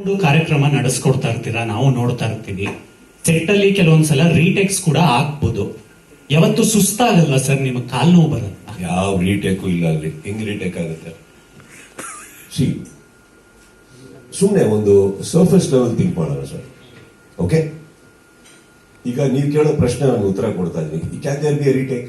ಒಂದು ಕಾರ್ಯಕ್ರಮ ನಡೆಸ್ಕೊಡ್ತಾ ಇರ್ತೀರಾ? ನಾವು ನೋಡ್ತಾ ಇರ್ತೀವಿ. ಸೆಟ್ ಅಲ್ಲಿ ಕೆಲವೊಂದ್ಸಲ ರೀಟೆಕ್ಸ್ ಕೂಡ ಆಗ್ಬೋದು. ಯಾವತ್ತು ಸುಸ್ತಾಗಲ್ಲ ಸರ್ ನಿಮಗೆ ಕಾಲ್ ನೋವು ಬರಲ್ಲ ಯಾವ ರೀಟೇಕು ಇಲ್ಲ ಅಲ್ಲಿ. ಹೆಂಗ್ ರೀಟೇಕ್ ಆಗುತ್ತೆ? ಸುಮ್ಮನೆ ಒಂದು ಸರ್ಫೇಸ್ ಲೆವೆಲ್ ಥಿಂಕ್ ಮಾಡೋಣ ಸರ್. ಓಕೆ ಈಗ ನೀವು ಕೇಳೋ ಪ್ರಶ್ನೆ ನಾನು ಉತ್ತರ ಕೊಡ್ತಾ ಇದ್ದೀನಿ. Can there be retake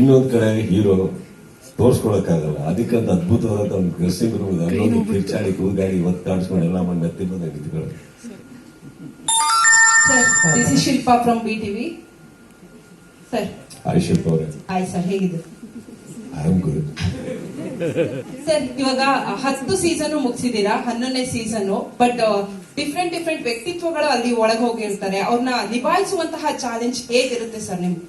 ಇನ್ನೊಂದ್ ಕಡೆ ಹೀರೋ ತೋರ್ಸ್ಕೊಳಕ್ಕಾಗಲ್ಲ. ಅದಕ್ಕಂತ ಅದ್ಭುತವಾದ ಒಂದು ಡ್ರೆಸ್ಸಿಂಗ್ ರೂಮ್ ಅಲ್ಲೊಂದು ಕಿರ್ಚಾಡಿ ಕೂಗಾಡಿ ಒತ್ತಾಡ್ಸ್ಕೊಂಡು ಎಲ್ಲ ಮಾಡಿ ನೆತ್ತಿ ಬಂದಾಗ ನಿಂತ್ಕೊಳ್ಳೋದು. Sir this is Shilpa from B TV sir ಆಯುಷಪ್ ಅವರೇ. ಹಾಯ್ ಸರ್ ಹೇಗಿದೆ ಐ ಆಮ್ ಗುಡ್ ಸರ್ ಇವಾಗ ಹತ್ತು ಸೀಸನ್ ಮುಗಿಸಿದೀರಾ ಹನ್ನೊಂದನೇ ಸೀಸನ್ ಬಟ್ ಡಿಫ್ರೆಂಟ್ ಡಿಫ್ರೆಂಟ್ ವ್ಯಕ್ತಿತ್ವಗಳು ಅಲ್ಲಿ ಒಳಗೆ ಹೋಗಿರ್ತಾರೆ ಅವ್ರನ್ನ ನಿಭಾಯಿಸುವಂತಹ ಚಾಲೆಂಜ್ ಹೇಗಿರುತ್ತೆ ಸರ್ ನಿಮ್ಗೆ?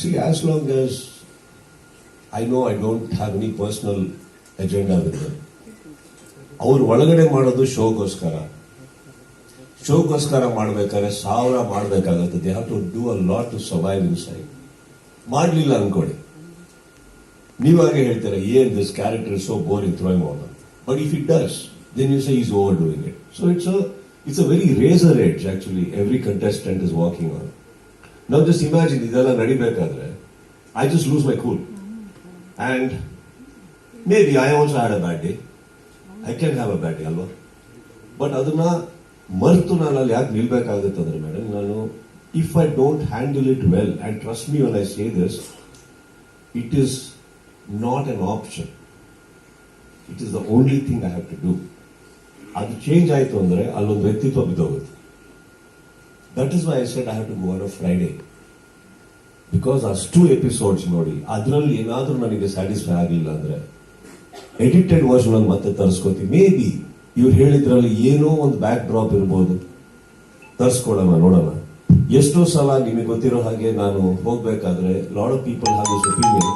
See, as long as I know I don't have any personal agenda with. ಅವ್ರು ಒಳಗಡೆ ಮಾಡೋದು ಶೋಗೋಸ್ಕರ ಶೋಗೋಸ್ಕರ ಮಾಡ್ಬೇಕಾದ್ರೆ ಸಾವಿರ ಮಾಡಬೇಕಾಗತ್ತೆ. They have to do a lot to survive inside ಮಾಡಲಿಲ್ಲ ಅನ್ಕೊಳ್ಳಿ. ನೀವಾಗೆ ಹೇಳ್ತೀರಾ ಏನ್ this character so boring throwing out but if it does then you say is overdoing it so it's it's a very razor edge actually every contestant is walking on ನಾವು just imagine ಇದೆಲ್ಲ ನಡಿಬೇಕಾದ್ರೆ I just lose my cool and maybe I also had a bad day I can have a bad day ಅಲ್ವಾ but ಅದನ್ನ ಮರೆತು ನಾನು ಅಲ್ಲಿ ಯಾಕೆ ನಿಲ್ಬೇಕಾಗುತ್ತೆ ಅಂದ್ರೆ ಮೇಡಮ್ ನಾನು if I don't handle it well and trust me when I say this it is not an option it is the only thing I have to do ಅದು ಚೇಂಜ್ ಆಯಿತು ಅಂದರೆ ಅಲ್ಲೊಂದು ವ್ಯಕ್ತಿತ್ವ ಬಿದ್ದೋಗುತ್ತೆ. That is why I set I have to go on a Friday because ಅಷ್ಟು episodes ನೋಡಿ, ಅದರಲ್ಲಿ ಏನಾದರೂ ನನಗೆ ಸ್ಯಾಟಿಸ್ಫೈ ಆಗಲಿಲ್ಲ ಅಂದರೆ ಎಡಿಟೆಡ್ ವರ್ಷನ್ ಮತ್ತೆ ತರಿಸ್ಕೋತೀವಿ ಮೇ ಬಿ ಇವ್ರು ಹೇಳಿದ್ರಲ್ಲಿ ಏನೋ ಒಂದು ಬ್ಯಾಕ್ ಡ್ರಾಪ್ ಇರ್ಬೋದು. ತರಿಸ್ಕೊಳ್ಳೋಣ ನೋಡೋಣ. ಎಷ್ಟೋ ಸಲ ನಿಮಗೆ ಗೊತ್ತಿರೋ ಹಾಗೆ ನಾನು ಹೋಗಬೇಕಾದ್ರೆ ಲಾಡ್ ಆಫ್ ಪೀಪಲ್ ಹಾಗೆ ಒಪಿನಿಯನ್